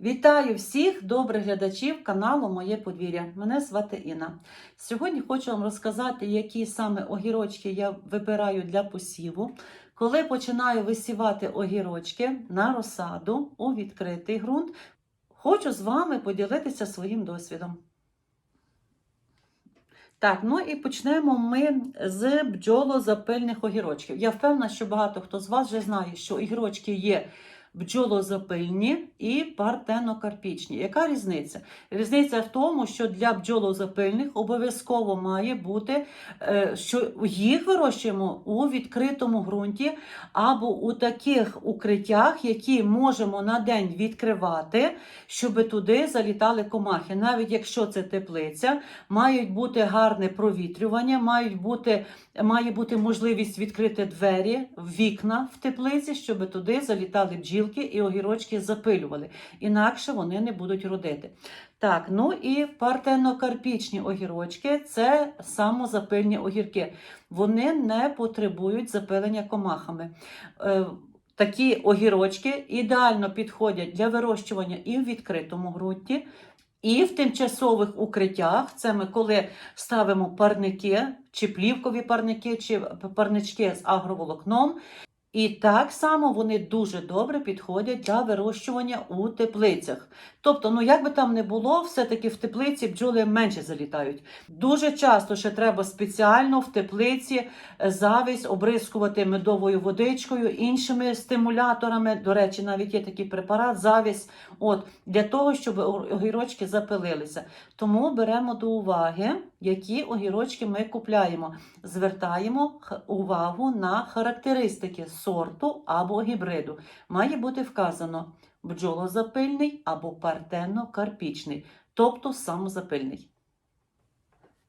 Вітаю всіх добрих глядачів каналу Моє подвір'я. Мене звати Інна. Сьогодні хочу вам розказати, які саме огірочки я вибираю для посіву. Коли починаю висівати огірочки на розсаду у відкритий ґрунт, хочу з вами поділитися своїм досвідом. Так, ну і почнемо ми з бджолозапильних огірочків. Я впевнена, що багато хто з вас вже знає, що огірочки є бджолозапильні і партенокарпічні. Яка різниця? Різниця в тому, що для бджолозапильних обов'язково має бути, е, що їх вирощуємо у відкритому ґрунті або у таких укриттях, які можемо на день відкривати, щоб туди залітали комахи. Навіть якщо це теплиця, мають бути гарне провітрювання, мають бути, має бути можливість відкрити двері, вікна в теплиці, щоб туди залітали бджілки і огірочки запилювали. Інакше вони не будуть родити. Так, ну і партенокарпічні огірочки це самозапильні огірки. Вони не потребують запилення комахами. Е, Такі огірочки ідеально підходять для вирощування і в відкритому ґрунті, і в тимчасових укриттях. Це ми коли ставимо парники, чи плівкові парники, чи парнички з агроволокном. І так само вони дуже добре підходять для вирощування у теплицях. Тобто, ну як би там не було, все-таки в теплиці бджоли менше залітають. Дуже часто ще треба спеціально в теплиці е, завість обрискувати медовою водичкою, іншими стимуляторами. До речі, навіть є такий препарат, завість, от, для того, щоб огірочки запилилися. Тому беремо до уваги, які огірочки ми купляємо. Звертаємо увагу на характеристики сорту або гібриду. Має бути вказано бджолозапильний або партенно-карпічний, тобто самозапильний.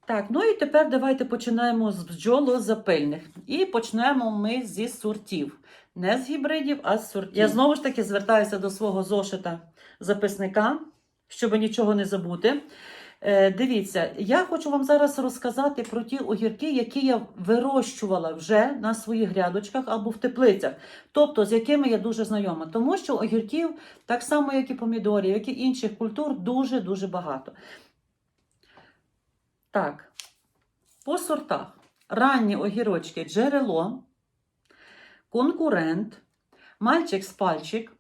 Так, ну і тепер давайте починаємо з бджолозапильних. І почнемо ми зі сортів. Не з гібридів, а з сортів. Я знову ж таки звертаюся до свого зошита записника, щоб нічого не забути. Е, Дивіться, я хочу вам зараз розказати про ті огірки, які я вирощувала вже на своїх грядочках або в теплицях, тобто з якими я дуже знайома. Тому що огірків, так само як і помідорів, як і інших культур, дуже-дуже багато. Так, по сортах. Ранні огірочки джерело, конкурент, мальчик з пальчик,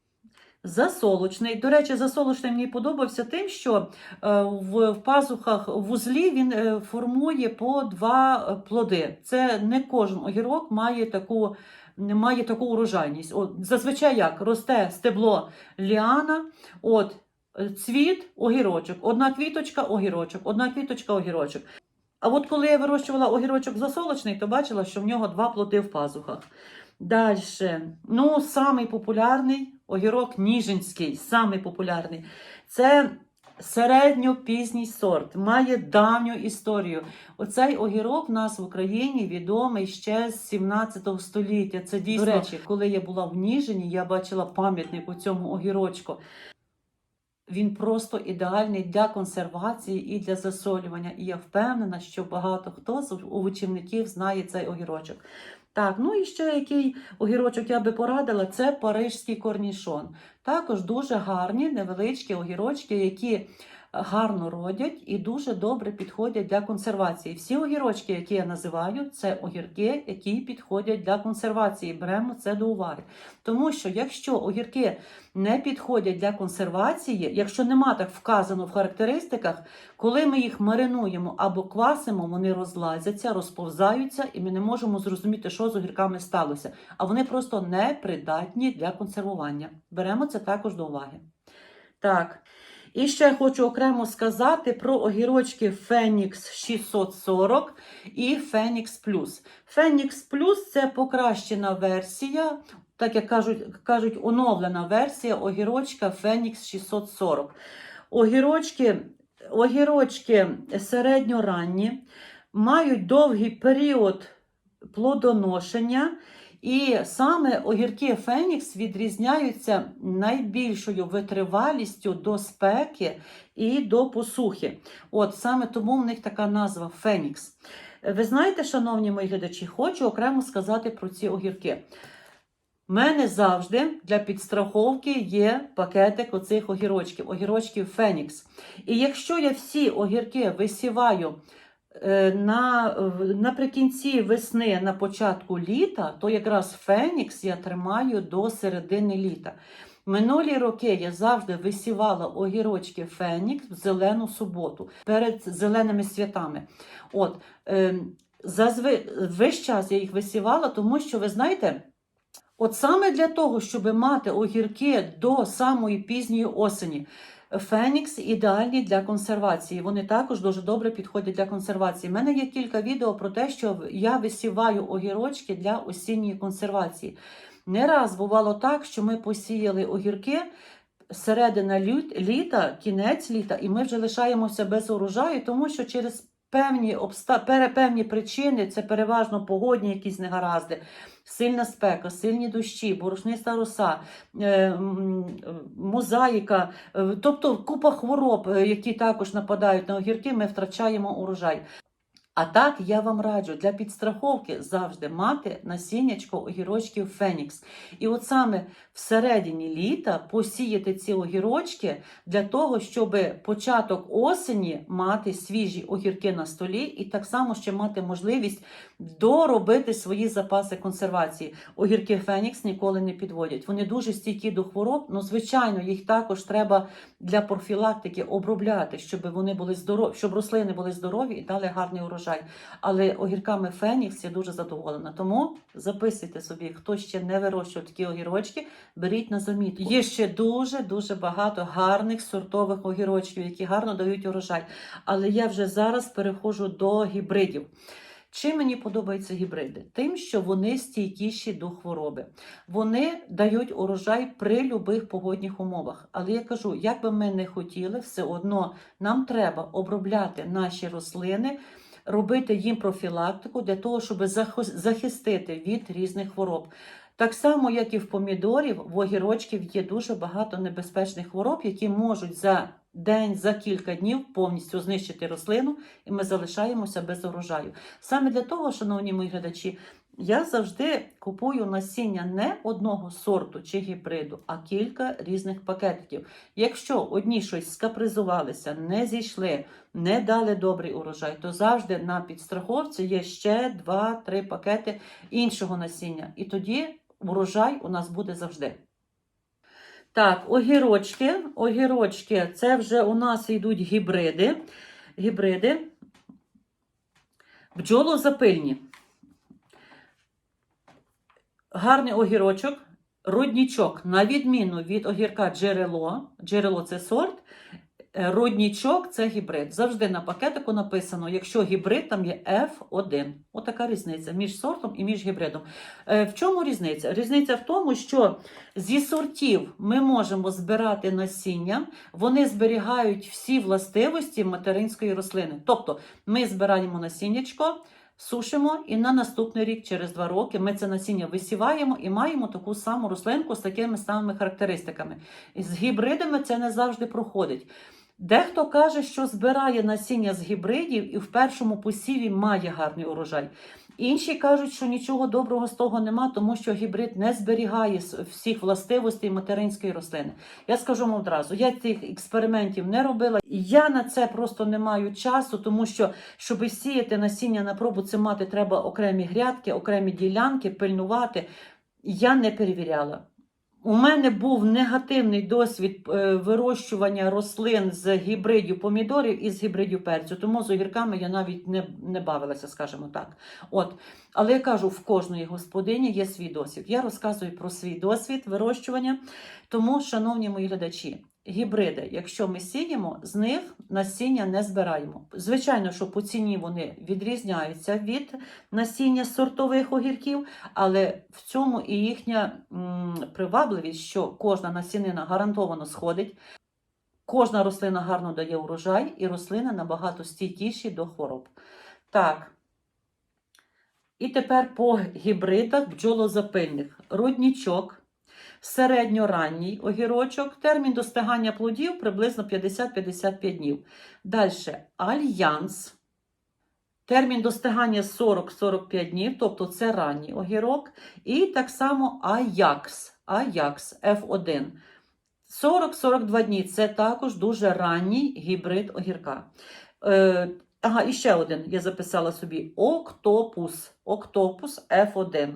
засолочний. До речі, засолочний мені подобався тим, що е, в, пазухах в вузлі він е, формує по два е, плоди. Це не кожен огірок має таку. Має таку урожайність. От, зазвичай як росте стебло ліана, от цвіт, огірочок, одна квіточка, огірочок, одна квіточка, огірочок. А от коли я вирощувала огірочок засолочний, то бачила, що в нього два плоди в пазухах. Далі, ну, самий популярний огірок Ніжинський, самий популярний. Це середньопізній сорт, має давню історію. Оцей огірок в нас в Україні відомий ще з 17 століття. Це дійсно, До речі, коли я була в Ніжині, я бачила пам'ятник у цьому огірочку. Він просто ідеальний для консервації і для засолювання. І я впевнена, що багато хто з овочівників знає цей огірочок. Так, ну і ще який огірочок я би порадила, це парижський корнішон. Також дуже гарні невеличкі огірочки, які гарно родять і дуже добре підходять для консервації. Всі огірочки, які я називаю, це огірки, які підходять для консервації. Беремо це до уваги. Тому що якщо огірки не підходять для консервації, якщо нема так вказано в характеристиках, коли ми їх маринуємо або квасимо, вони розлазяться, розповзаються, і ми не можемо зрозуміти, що з огірками сталося. А вони просто не придатні для консервування. Беремо це також до уваги. Так. І ще хочу окремо сказати про огірочки Phoenix 640 і Phoenix Plus. Phoenix Plus це покращена версія, так як кажуть, кажуть, оновлена версія огірочка Phoenix 640. Огірочки, огірочки середньоранні, мають довгий період плодоношення. І саме огірки Фенікс відрізняються найбільшою витривалістю до спеки і до посухи. От саме тому в них така назва Фенікс. Ви знаєте, шановні мої глядачі, хочу окремо сказати про ці огірки. У мене завжди для підстраховки є пакетик оцих огірочків, огірочків Фенікс. І якщо я всі огірки висіваю на, наприкінці весни, на початку літа, то якраз Фенікс я тримаю до середини літа. Минулі роки я завжди висівала огірочки Фенікс в зелену суботу перед зеленими святами. От, е, зазви, весь час я їх висівала, тому що ви знаєте. От саме для того, щоб мати огірки до самої пізньої осені, Фенікс ідеальні для консервації. Вони також дуже добре підходять для консервації. У мене є кілька відео про те, що я висіваю огірочки для осінньої консервації. Не раз бувало так, що ми посіяли огірки середина літа, кінець літа, і ми вже лишаємося без урожаю, тому що через певні обста... певні причини, це переважно погодні якісь негаразди, сильна спека, сильні дощі, борошниста роса, е, мозаїка, е, тобто купа хвороб, е, які також нападають на огірки, ми втрачаємо урожай. А так я вам раджу для підстраховки завжди мати насіннячко огірочків Фенікс. І от саме всередині літа посіяти ці огірочки для того, щоб початок осені мати свіжі огірки на столі, і так само ще мати можливість доробити свої запаси консервації. Огірки Фенікс ніколи не підводять. Вони дуже стійкі до хвороб. Ну, звичайно, їх також треба для профілактики обробляти, щоб вони були здорові, щоб рослини були здорові і дали гарний урожай. Але огірками Фенікс я дуже задоволена. Тому записуйте собі, хто ще не вирощував такі огірочки, беріть на замітку. Є ще дуже дуже багато гарних сортових огірочків, які гарно дають урожай. Але я вже зараз переходжу до гібридів. Чим мені подобаються гібриди? Тим, що вони стійкіші до хвороби. Вони дають урожай при любих погодних умовах. Але я кажу, як би ми не хотіли, все одно нам треба обробляти наші рослини, робити їм профілактику для того, щоб захистити від різних хвороб. Так само, як і в помідорів, в огірочків є дуже багато небезпечних хвороб, які можуть за день, за кілька днів повністю знищити рослину, і ми залишаємося без урожаю. Саме для того, шановні мої глядачі, я завжди купую насіння не одного сорту чи гібриду, а кілька різних пакетиків. Якщо одні щось скапризувалися, не зійшли, не дали добрий урожай, то завжди на підстраховці є ще 2-3 пакети іншого насіння. І тоді урожай у нас буде завжди. Так, огірочки. Огірочки, це вже у нас йдуть гібриди. Гібриди. Бджолозапильні. Гарний огірочок, роднічок, на відміну від огірка джерело. Джерело це сорт. е, Роднічок це гібрид. Завжди на пакетику написано, якщо гібрид, там є F1. Отака різниця між сортом і між гібридом. Е, В чому різниця? Різниця в тому, що зі сортів ми можемо збирати насіння, вони зберігають всі властивості материнської рослини. Тобто ми збираємо насіннячко, сушимо, і на наступний рік, через два роки, ми це насіння висіваємо і маємо таку саму рослинку з такими самими характеристиками. З гібридами це не завжди проходить. Дехто каже, що збирає насіння з гібридів і в першому посіві має гарний урожай. Інші кажуть, що нічого доброго з того нема, тому що гібрид не зберігає всіх властивостей материнської рослини. Я скажу вам одразу, я цих експериментів не робила. Я на це просто не маю часу, тому що, щоб сіяти насіння на пробу, це мати треба окремі грядки, окремі ділянки, пильнувати. Я не перевіряла. У мене був негативний досвід е, вирощування рослин з гібридів помідорів і з гібридів перцю, тому з огірками я навіть не, не бавилася, скажімо так. От. Але я кажу, в кожної господині є свій досвід. Я розказую про свій досвід вирощування. Тому, шановні мої глядачі, гібриди, якщо ми сіємо, з них насіння не збираємо. Звичайно, що по ціні вони відрізняються від насіння сортових огірків, але в цьому і їхня привабливість, що кожна насінина гарантовано сходить. Кожна рослина гарно дає урожай, і рослини набагато стійкіші до хвороб. Так. І тепер по гібридах бджолозапильних. Роднічок, середньоранній огірочок, термін достигання плодів приблизно 50-55 днів. Далі альянс. Термін достигання 40-45 днів, тобто це ранній огірок. І так само Аякс, Аякс F1. 40-42 дні це також дуже ранній гібрид огірка. Е, ага, і ще один я записала собі: Октопус. Октопус F1.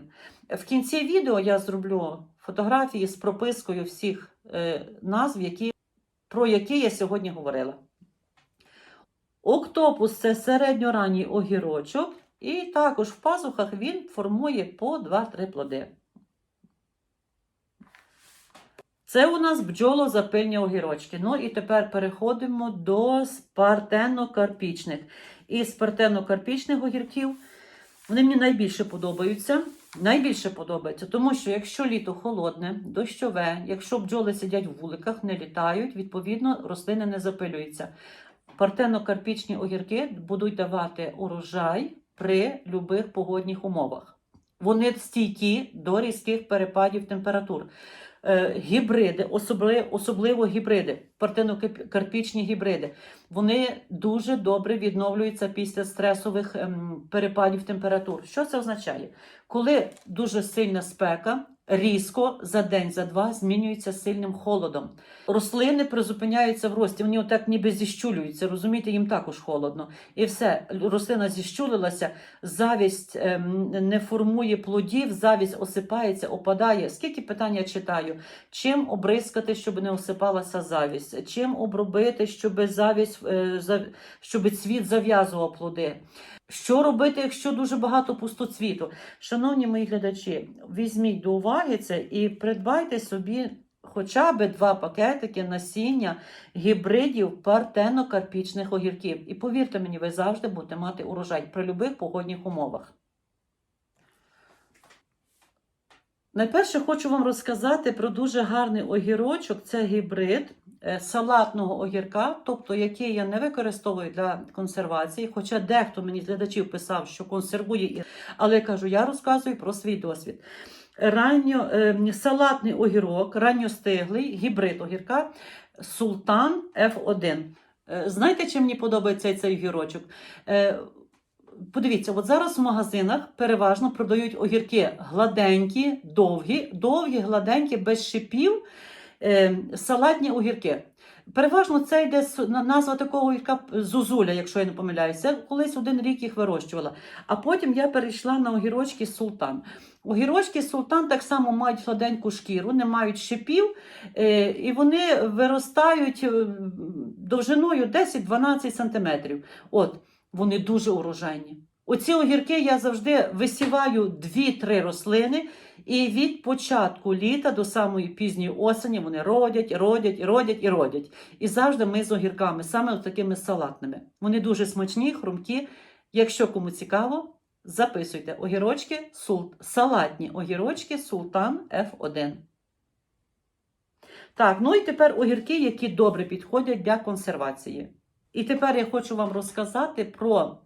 В кінці відео я зроблю фотографії з пропискою всіх е, назв, які, про які я сьогодні говорила. Октопус це середньоранній огірочок, і також в пазухах він формує по 2-3 плоди. Це у нас бджолозапильні огірочки. Ну і тепер переходимо до спартено-карпічних. І спартено-карпічних огірків вони мені найбільше подобаються. Найбільше подобається, тому що якщо літо холодне, дощове, якщо бджоли сидять в вуликах, не літають, відповідно, рослини не запилюються. Партенокарпічні огірки будуть давати урожай при любих погодних умовах. Вони стійкі до різких перепадів температур. Е, гібриди, особливо, особливо гібриди, партено-карпічні гібриди, вони дуже добре відновлюються після стресових ем, перепадів температур. Що це означає? Коли дуже сильна спека, різко за день, за два змінюється сильним холодом. Рослини призупиняються в рості, вони отак ніби зіщулюються, розумієте, їм також холодно. І все, рослина зіщулилася, завість ем, не формує плодів, завість осипається, опадає. Скільки питань я читаю? Чим обрискати, щоб не осипалася завість? Чим обробити, щоб завість, е, щоб цвіт зав'язував плоди? Що робити, якщо дуже багато пустоцвіту? Шановні мої глядачі, візьміть до уваги це і придбайте собі хоча б два пакетики насіння гібридів партено-карпічних огірків. І повірте мені, ви завжди будете мати урожай при будь-яких погодних умовах. Найперше хочу вам розказати про дуже гарний огірочок. Це гібрид салатного огірка, тобто який я не використовую для консервації. Хоча дехто мені з глядачів писав, що консервує, але я кажу, я розказую про свій досвід. Ранньо, е, салатний огірок, ранньостиглий, гібрид огірка, Султан F1. Е, знаєте, чим мені подобається цей огірочок? Е, Подивіться, от зараз в магазинах переважно продають огірки гладенькі, довгі, довгі, гладенькі, без шипів, е, салатні огірки. Переважно це йде назва такого огірка зозуля, якщо я не помиляюся. Колись один рік їх вирощувала. А потім я перейшла на огірочки султан. Огірочки султан так само мають гладеньку шкіру, не мають шипів, е, і вони виростають е, довжиною 10-12 см. От. Вони дуже урожайні. Оці огірки я завжди висіваю 2-3 рослини, і від початку літа до самої пізньої осені вони родять, родять, родять і родять. І завжди ми з огірками, саме от такими салатними. Вони дуже смачні, хрумкі. Якщо кому цікаво, записуйте огірочки, салатні огірочки Султан F1. Так, ну і тепер огірки, які добре підходять для консервації. І тепер я хочу вам розказати про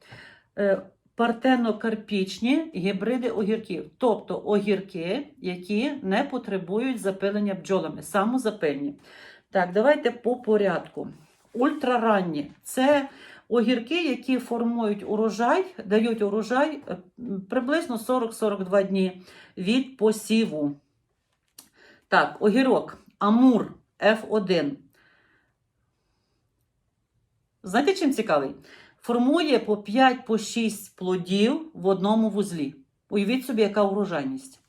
е, партено-карпічні гібриди огірків, тобто огірки, які не потребують запилення бджолами, самозапильні. Так, давайте по порядку. Ультраранні це огірки, які формують урожай, дають урожай е, приблизно 40-42 дні від посіву. Так, огірок Амур F1. Знаєте, чим цікавий? Формує по 5-6 плодів в одному вузлі. Уявіть собі, яка урожайність.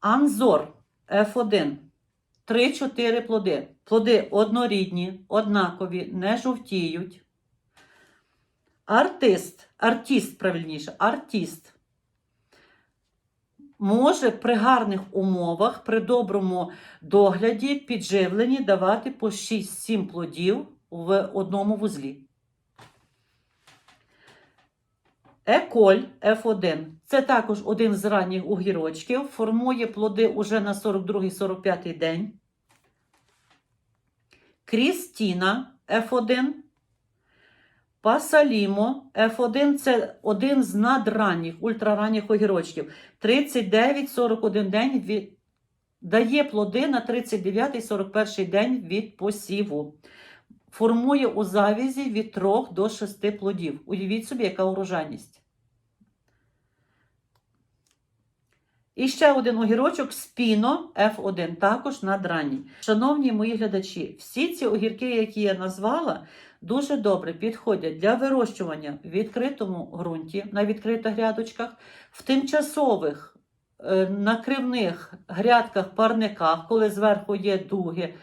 Анзор F1. 3-4 плоди. Плоди однорідні, однакові, не жовтіють. Артист, артіст, правильніше, артіст. Може при гарних умовах, при доброму догляді, підживленні давати по 6-7 плодів в одному вузлі. Еколь F1. Це також один з ранніх огірочків. Формує плоди уже на 42-45 день. Крістіна F1. Пасалімо F1 це один з надранніх, ультраранніх огірочків. 39-41 день від... дає плоди на 39-41 день від посіву. Формує у завязі від 3 до 6 плодів. Уявіть собі, яка урожайність. І ще один огірочок спіно F1, також надранній. Шановні мої глядачі, всі ці огірки, які я назвала, дуже добре підходять для вирощування в відкритому ґрунті, на відкритих грядочках, в тимчасових е, накривних грядках-парниках, коли зверху є дуги,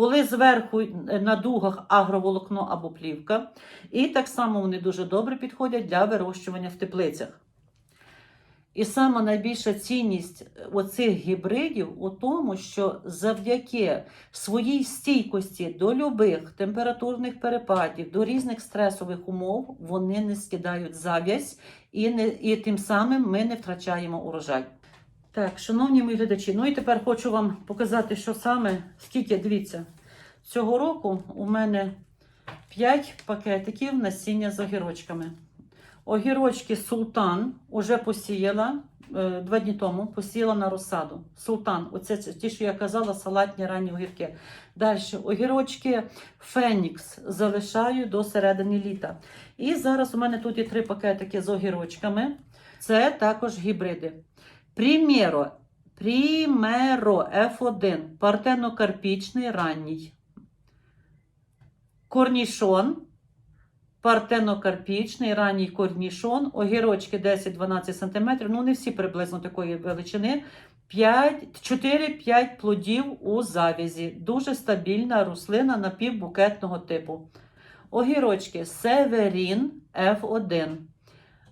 коли зверху е, на дугах агроволокно або плівка. І так само вони дуже добре підходять для вирощування в теплицях. І сама найбільша цінність е, оцих гібридів у тому, що завдяки своїй стійкості до любих температурних перепадів, до різних стресових умов, вони не скидають зав'язь і, не, і тим самим ми не втрачаємо урожай. Так, шановні мої глядачі, ну і тепер хочу вам показати, що саме, скільки, дивіться, цього року у мене 5 пакетиків насіння з огірочками. Огірочки Султан уже посіяла е, два дні тому, посіяла на розсаду. Султан, оце це ті, що я казала, салатні ранні огірки. Далі огірочки Фенікс залишаю до середини літа. І зараз у мене тут є три пакетики з огірочками. Це також гібриди. Примєро, Примеро F1, партенокарпічний ранній. Корнішон, партенокарпічний, ранній корнішон, огірочки 10-12 см, ну не всі приблизно такої величини. 4-5 плодів у завязі. Дуже стабільна рослина напівбукетного типу. Огірочки Северін F1.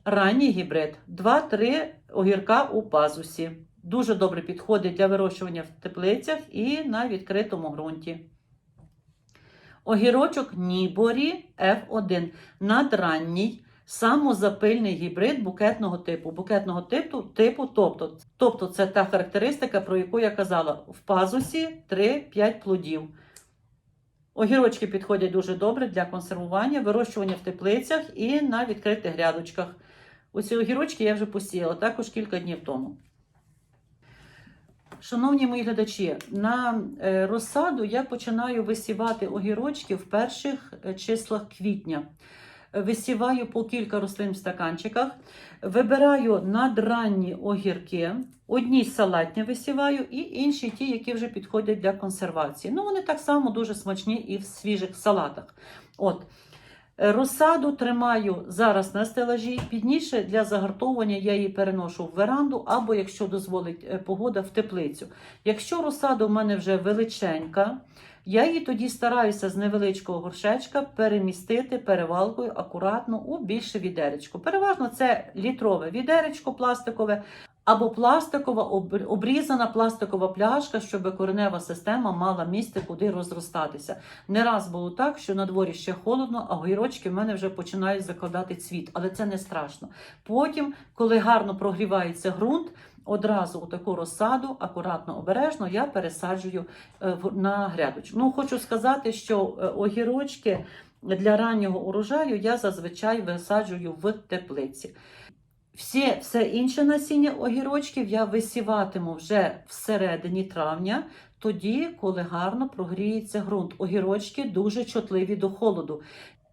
Ранній гібрид. 2-3 огірка у пазусі. Дуже добре підходить для вирощування в теплицях і на відкритому ґрунті. Огірочок Ніборі F1 надранній, самозапильний гібрид букетного типу. Букетного типу, типу тобто, тобто це та характеристика, про яку я казала, в пазусі 3-5 плодів. Огірочки підходять дуже добре для консервування, вирощування в теплицях і на відкритих грядочках. Оці огірочки я вже посіяла також кілька днів тому. Шановні мої глядачі, на е, розсаду я починаю висівати огірочки в перших е, числах квітня. Висіваю по кілька рослин в стаканчиках, вибираю надранні огірки, одні салатні висіваю, і інші ті, які вже підходять для консервації. Ну, вони так само дуже смачні і в свіжих салатах. От. Розсаду тримаю зараз на стелажі. Пізніше для загартовування я її переношу в веранду, або, якщо дозволить е, погода, в теплицю. Якщо розсада в мене вже величенька, я її тоді стараюся з невеличкого горшечка перемістити перевалкою акуратно у більше відеречко. Переважно це літрове відеречко пластикове. Або пластикова обрізана пластикова пляшка, щоб коренева система мала місце, куди розростатися. Не раз було так, що на дворі ще холодно, а огірочки в мене вже починають закладати цвіт, але це не страшно. Потім, коли гарно прогрівається ґрунт, одразу у таку розсаду, акуратно, обережно, я пересаджую е, на грядочку. Ну, хочу сказати, що е, огірочки для раннього урожаю я зазвичай висаджую в теплиці. Всі, все інше насіння огірочків я висіватиму вже всередині травня, тоді, коли гарно прогріється ґрунт. Огірочки дуже чутливі до холоду.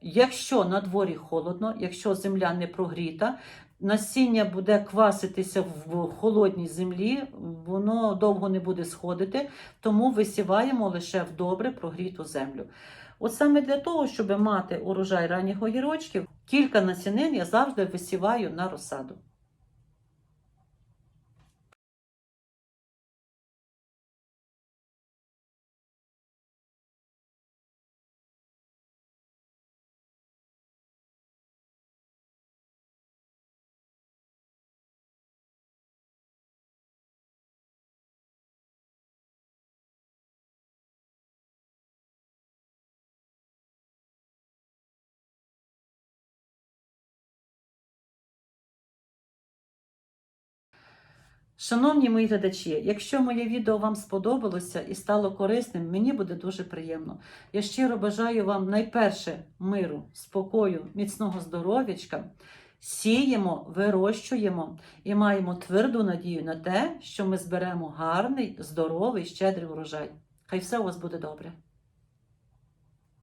Якщо на дворі холодно, якщо земля не прогріта, насіння буде кваситися в холодній землі, воно довго не буде сходити, тому висіваємо лише в добре прогріту землю. От саме для того, щоб мати урожай ранніх огірочків, кілька насінин я завжди висіваю на розсаду. Шановні мої глядачі, якщо моє відео вам сподобалося і стало корисним, мені буде дуже приємно. Я щиро бажаю вам найперше миру, спокою, міцного здоров'ячка. Сіємо, вирощуємо і маємо тверду надію на те, що ми зберемо гарний, здоровий, щедрий урожай. Хай все у вас буде добре.